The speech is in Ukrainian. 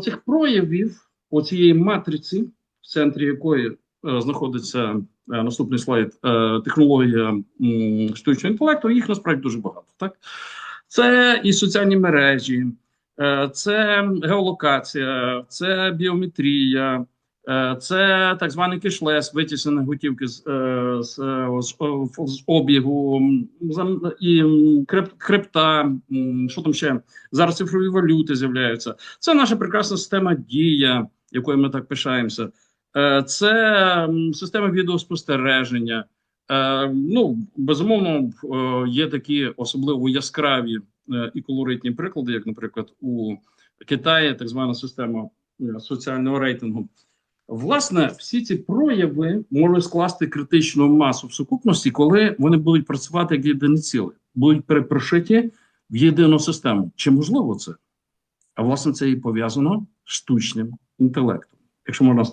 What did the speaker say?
цих проявів, оцієї матриці, в центрі якої е, знаходиться е, наступний слайд, е, технологія е, штучного інтелекту, їх насправді дуже багато. Так? Це і соціальні мережі, е, це геолокація, це біометрія, це так званий кешлес, витіснення готівки з, е, з, е, з, е, з обігу, і крипта, що там ще? Зараз цифрові валюти з'являються. Це наша прекрасна система дія, якою ми так пишаємося. Е, Це система відеоспостереження. Е, Ну, безумовно, е, є такі особливо яскраві е, і колоритні приклади, як, наприклад, у Китаї, так звана система е, соціального рейтингу. Власне, всі ці прояви можуть скласти критичну масу в сукупності, коли вони будуть працювати як єдине ціле, будуть перепрошиті в єдину систему. Чи можливо це? А власне це і пов'язано з штучним інтелектом. Якщо можна